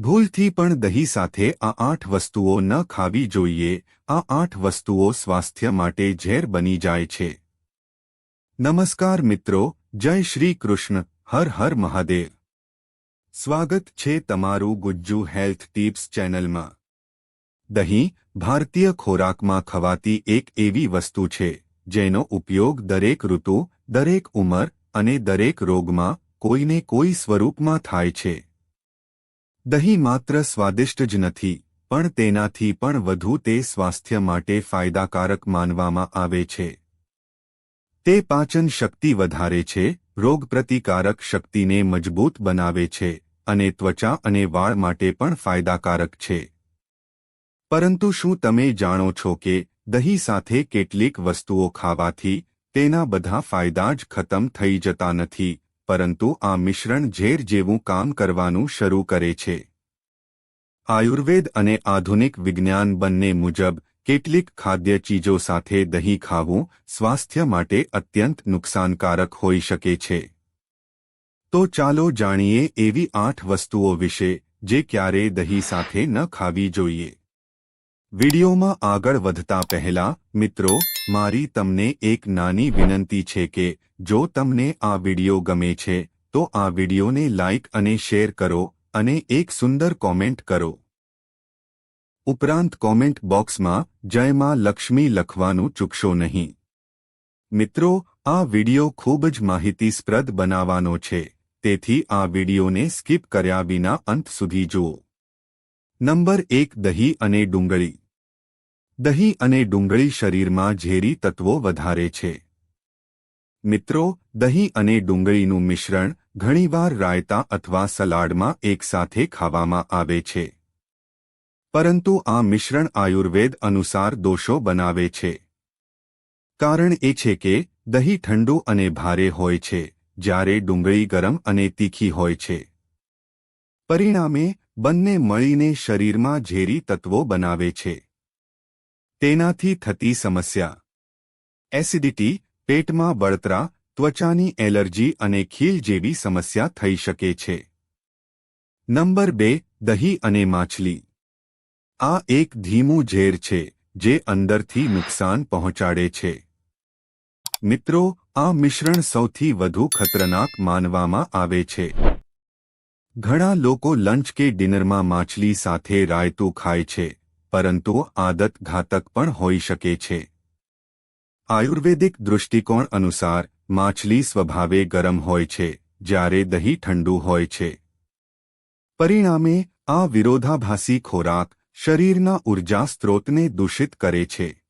ભૂલથી પણ દહીં સાથે આ આઠ વસ્તુઓ ન ખાવી જોઈએ, આ આઠ વસ્તુઓ સ્વાસ્થ્ય માટે ઝેર બની જાય છે. નમસ્કાર મિત્રો, જય શ્રી કૃષ્ણ, હર હર મહાદેવ. સ્વાગત છે તમારું ગુજ્જુ હેલ્થ ટિપ્સ ચેનલમાં. દહીં ભારતીય ખોરાકમાં ખવાતી એક એવી વસ્તુ છે, જેનો ઉપયોગ દરેક ઋતુ, દરેક ઉંમર અને દરેક રોગમાં કોઈને કોઈ સ્વરૂપમાં થાય છે. દહીં માત્ર સ્વાદિષ્ટ જ નથી, પણ તેનાથી પણ વધુ તે સ્વાસ્થ્ય માટે ફાયદાકારક માનવામાં આવે છે. તે પાચન શક્તિ વધારે છે રોગપ્રતિકારક શક્તિને મજબૂત બનાવે છે, અને ત્વચા અને વાળ માટે પણ ફાયદાકારક છે. પરંતુ શું તમે જાણો છો કે દહીં સાથે કેટલીક વસ્તુઓ ખાવાથી તેના બધા ફાયદા જ ખતમ થઈ જતા નથી? પરંતુ આ મિશ્રણ ઝેર જેવું કામ કરવાનું શરૂ કરે છે. આયુર્વેદ અને આધુનિક વિજ્ઞાન બંને મુજબ, કેટલીક ખાદ્ય ચીજો સાથે દહીં ખાવું સ્વાસ્થ્ય માટે અત્યંત નુકસાનકારક હોઈ શકે છે. તો ચાલો જાણીએ એવી આઠ વસ્તુઓ વિશે, જે ક્યારે દહીં સાથે ન ખાવી જોઈએ. વિડિયોમાં આગળ વધતા પહેલા, મિત્રો, મારી તમને એક નાની વિનંતી છે કે જો તમને આ વિડિયો ગમે છે, તો આ વિડિયોને લાઇક અને શેર કરો અને એક સુંદર કોમેન્ટ કરો. ઉપરાંત કોમેન્ટ બોક્સમાં, જય માં લક્ષ્મી લખવાનું ચૂકશો નહીં. મિત્રો, આ વિડિયો ખૂબ જ માહિતીસ્પ્રદ બનાવવાનો છે, તેથી આ વિડિયોને સ્કીપ કર્યા વિના અંત સુધી જુઓ. નંબર એક, દહીં અને ડુંગળી. દહીં અને ડુંગળી શરીરમાં ઝેરી તત્વો વધારે છે. મિત્રો, દહીં અને ડુંગળીનું મિશ્રણ ઘણીવાર રાયતા અથવા સલાડમાં એકસાથે ખાવામાં આવે છે. પરંતુ આ મિશ્રણ આયુર્વેદ અનુસાર દોષો બનાવે છે. કારણ એ છે કે, દહીં ઠંડુ અને ભારે હોય છે, જ્યારે ડુંગળી ગરમ અને તીખી હોય છે. પરિણામે, બંને મળીને શરીરમાં ઝેરી તત્વો બનાવે છે. તેનાથી થતી સમસ્યા. એસિડિટી પેટમાં બળતરા, ત્વચાની એલર્જી અને ખીલ જેવી સમસ્યા થઈ શકે છે. નંબર બે, દહીં અને માછલી. આ એક ધીમું ઝેર છે, જે અંદરથી નુકસાન પહોંચાડે છે. મિત્રો, આ મિશ્રણ સૌથી વધુ ખતરનાક માનવામાં આવે છે. ઘણા લોકો લંચ કે ડિનરમાં માછલી સાથે રાયતું ખાય છે, પરંતુ આદત ઘાતક પણ હોઈ શકે છે. આયુર્વેદિક દૃષ્ટિકોણ અનુસાર, માછલી સ્વભાવે ગરમ હોય છે, જ્યારે દહીં ઠંડુ હોય છે. પરિણામે, આ વિરોધાભાસી ખોરાક શરીરના ઊર્જા સ્ત્રોતને દૂષિત કરે છે.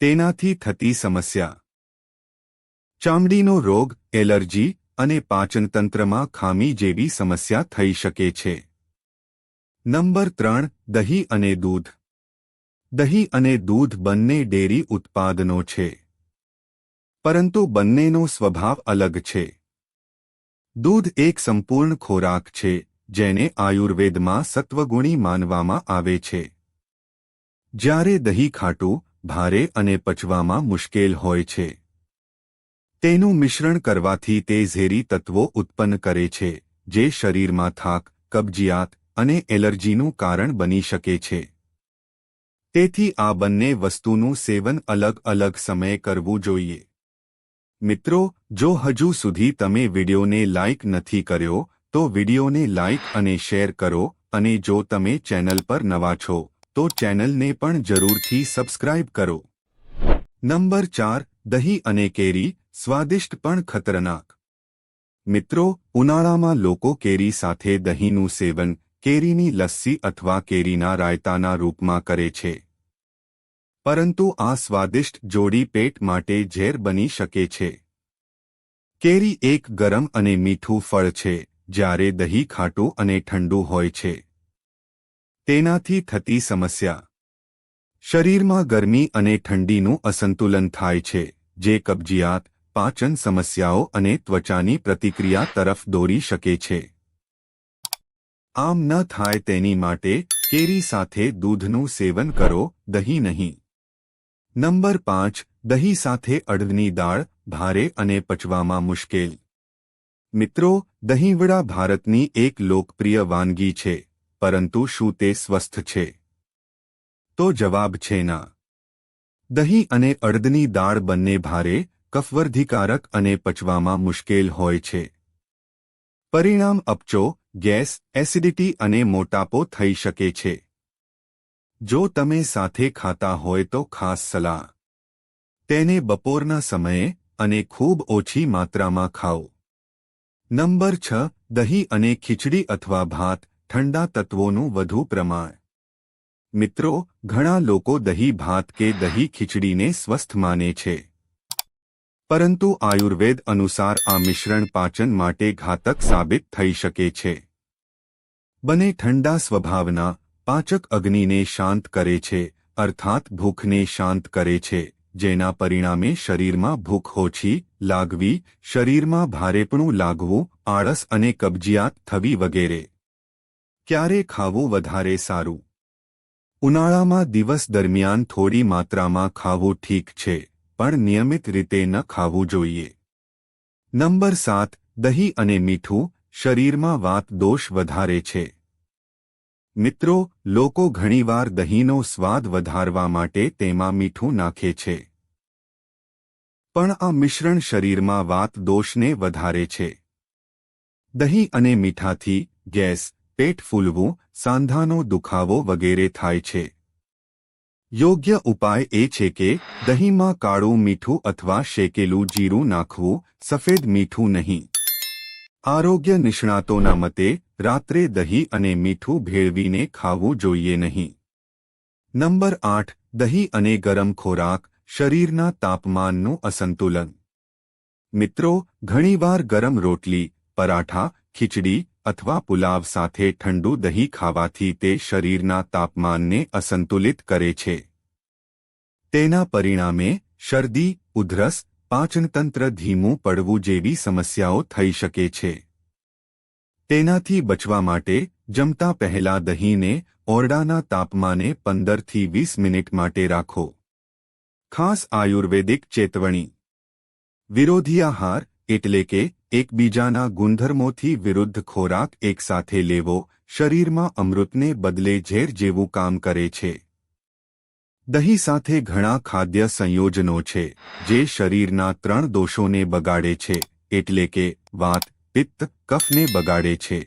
તેનાથી થતી સમસ્યા. ચામડીનો રોગ, એલર્જી અને પાચનતંત્રમાં ખામી જેવી સમસ્યા થઈ શકે છે. નંબર ત્રણ, દહીં અને દૂધ. દહીં અને દૂધ બંને ડેરી ઉત્પાદનો છે. પરંતુ બંનેનો સ્વભાવ અલગ છે. દૂધ એક સંપૂર્ણ ખોરાક છે, જેને આયુર્વેદમાં સત્વગુણી માનવામાં આવે છે. જ્યારે દહીં ખાટું ભારે અને પચવામાં મુશ્કેલ હોય છે. તેનું મિશ્રણ કરવાથી તે ઝેરી તત્વો ઉત્પન્ન કરે છે, જે શરીરમાં થાક, કબજિયાત અને એલર્જીનું કારણ બની શકે છે. તેથી આ બંને વસ્તુનું સેવન અલગ અલગ સમયે કરવું જોઈએ. મિત્રો, જો હજુ સુધી તમે વિડીયોને લાઇક નથી કર્યો, તો વિડીયોને લાઇક અને શેર કરો અને જો તમે ચેનલ પર નવા છો, તો ચેનલને પણ જરૂરથી સબસ્ક્રાઇબ કરો. નંબર ચાર, દહીં અને કેરી, સ્વાદિષ્ટ પણ ખતરનાક. મિત્રો, ઉનાળામાં લોકો કેરી સાથે દહીંનું સેવન કેરીની લસ્સી અથવા કેરીના રાયતાના રૂપમાં કરે છે. પરંતુ આ સ્વાદિષ્ટ જોડી પેટ માટે ઝેર બની શકે છે. કેરી એક ગરમ અને મીઠું ફળ છે, જ્યારે દહીં ખાટું અને ઠંડુ હોય છે. તેનાથી થતી સમસ્યા. શરીરમાં ગરમી અને ઠંડીનું અસંતુલન થાય છે, જે કબજિયાત, પાચન સમસ્યાઓ અને ત્વચાની પ્રતિક્રિયા તરફ દોરી શકે છે. આમ ન થાય તેની માટે કેરી સાથે દૂધનું સેવન કરો, દહીં નહીં. નંબર પાંચ, દહીં સાથે અડદની દાળ ભારે અને પચવામાં મુશ્કેલ. મિત્રો દહીંવડા ભારતની એક લોકપ્રિય વાનગી છે, પરંતુ શું તે સ્વસ્થ છે? તો જવાબ છે ના. દહીં અને અડદની દાળ બંને ભારે, કફવર્ધિકારક અને પચવામાં મુશ્કેલ હોય છે. પરિણામ અપચો ગેસ, એસિડિટી અને મોટાપો થઈ શકે છે. જો તમે સાથે ખાતા હોય તો ખાસ સલાહ. તેને બપોરના સમયે અને ખૂબ ઓછી માત્રામાં ખાઓ. નંબર છ, દહીં અને ખીચડી અથવા ભાત, ઠંડા તત્વોનું વધુ પ્રમાણ. મિત્રો, ઘણા લોકો દહીં ભાત કે દહીં ખીચડીને સ્વસ્થ માને છે. પરંતુ આયુર્વેદ અનુસાર આ મિશ્રણ પાચન માટે ઘાતક સાબિત થઈ શકે છે. બને ઠંડા સ્વભાવના, પાચક અગ્નિને શાંત કરે છે, અર્થાત ભૂખને શાંત કરે છે, જેના પરિણામે શરીરમાં ભૂખ ઓછી લાગવી, શરીરમાં ભારેપણું લાગવું, આળસ અને કબજિયાત થવી વગેરે. ક્યારે ખાવું વધારે સારું? ઉનાળામાં દિવસ દરમિયાન થોડી માત્રામાં ખાવું ઠીક છે. પણ નિયમિત રીતે ન ખાવું જોઈએ. નંબર સાત, દહીં અને મીઠું શરીરમાં વાત દોષ વધારે છે. મિત્રો, લોકો ઘણીવાર દહીંનો સ્વાદ વધારવા માટે તેમાં મીઠું નાખે છે. પણ આ મિશ્રણ શરીરમાં વાત દોષને વધારે છે. દહીં અને મીઠાથી ગેસ, પેટ ફૂલવું, સાંધાનો દુખાવો વગેરે થાય છે. યોગ્ય ઉપાય એ છે કે દહીંમાં કાળું મીઠું અથવા શેકેલું જીરું નાખવું સફેદ મીઠું નહીં. આરોગ્ય નિષ્ણાતોના મતે રાત્રે દહીં અને મીઠું ભેળવીને ખાવું જોઈએ નહીં. નંબર આઠ, દહીં અને ગરમ ખોરાક શરીરના તાપમાનનું અસંતુલન. મિત્રો, ઘણીવાર ગરમ રોટલી, પરાઠા, ખીચડી અથવા પુલાવ સાથે ઠંડુ દહીં ખાવાથી તે શરીરના તાપમાનને અસંતુલિત કરે છે. તેના પરિણામે, શરદી, ઉધરસ, પાચનતંત્ર ધીમું પડવું જેવી સમસ્યાઓ થઈ શકે છે. તેનાથી બચવા માટે, જમતા પહેલા દહીંને ઓરડાના તાપમાને પંદરથી વીસ મિનિટ માટે રાખો. ખાસ આયુર્વેદિક ચેતવણી. વિરોધી આહાર, એટલે કે એકબીજાના ગુણધર્મોથી વિરુદ્ધ ખોરાક એકસાથે લેવો, શરીરમાં અમૃતને બદલે ઝેર જેવું કામ કરે છે. દહીં સાથે ઘણા ખાદ્ય સંયોજનો છે, જે શરીરના ત્રણ દોષોને બગાડે છે, એટલે કે વાત, પિત્ત, કફને બગાડે છે.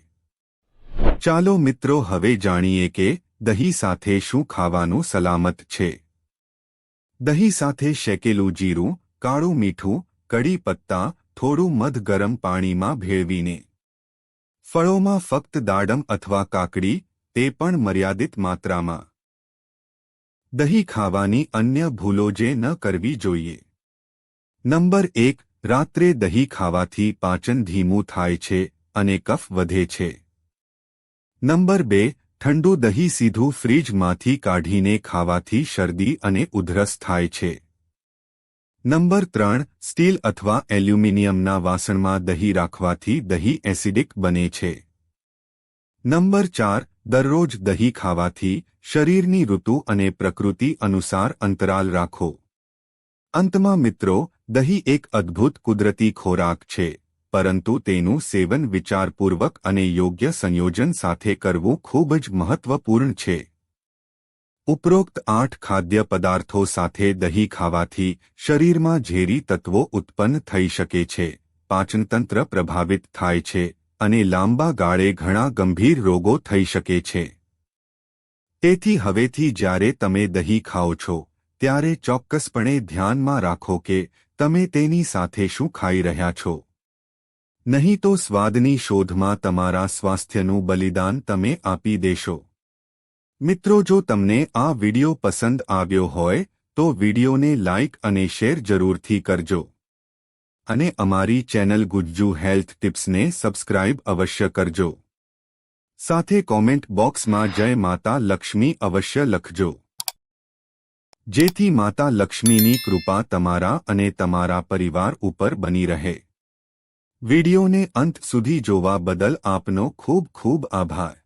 ચાલો મિત્રો હવે જાણીએ કે દહીં સાથે શું ખાવાનું સલામત છે. દહીં સાથે શેકેલું જીરું, કાળું મીઠું કડી પત્તા થોડું મધ ગરમ પાણીમાં ભેળવીને. ફળોમાં ફક્ત દાડમ અથવા કાકડી, તે પણ મર્યાદિત માત્રામાં. દહીં ખાવાની અન્ય ભૂલો જે ન કરવી જોઈએ. નંબર એક, રાત્રે દહીં ખાવાથી પાચન ધીમું થાય છે અને કફ વધે છે. નંબર બે, ઠંડુ દહીં સીધું ફ્રીજમાંથી કાઢીને ખાવાથી શરદી અને ઉધરસ થાય છે. નંબર ત્રણ, સ્ટીલ અથવા એલ્યુમિનિયમના વાસણમાં દહીં રાખવાથી દહીં એસિડિક બને છે. નંબર ચાર, દરરોજ દહીં ખાવાથી શરીરની ઋતુ અને પ્રકૃતિ અનુસાર અંતરાલ રાખો. અંતમાં મિત્રો, દહીં એક અદ્ભુત કુદરતી ખોરાક છે, પરંતુ તેનું સેવન વિચારપૂર્વક અને યોગ્ય સંયોજન સાથે કરવું ખૂબ જ મહત્વપૂર્ણ છે. ઉપરોક્ત આઠ ખાદ્ય પદાર્થો સાથે દહીં ખાવાથી શરીરમાં ઝેરી તત્વો ઉત્પન્ન થઈ શકે છે. પાચનતંત્ર પ્રભાવિત થાય છે અને લાંબા ગાળે ઘણા ગંભીર રોગો થઈ શકે છે. તેથી હવેથી જ્યારે તમે દહીં ખાઓ છો, ત્યારે ચોક્કસપણે ધ્યાનમાં રાખો કે તમે તેની સાથે શું ખાઈ રહ્યા છો. નહીં તો સ્વાદની શોધમાં તમારા સ્વાસ્થ્યનું બલિદાન તમે આપી દેશો. મિત્રો, જો તમને આ વિડિયો પસંદ આવ્યો હોય, તો વિડિયોને લાઇક અને શેર જરૂરથી કરજો. અને અમારી ચેનલ ગુજ્જુ હેલ્થ ટિપ્સને સબસ્ક્રાઇબ અવશ્ય કરજો. સાથે કોમેન્ટ બોક્સમાં જય માતા લક્ષ્મી અવશ્ય લખજો. જેથી માતા લક્ષ્મીની કૃપા તમારા અને તમારા પરિવાર ઉપર બની રહે. વિડિયોને અંત સુધી જોવા બદલ આપનો ખૂબ ખૂબ આભાર.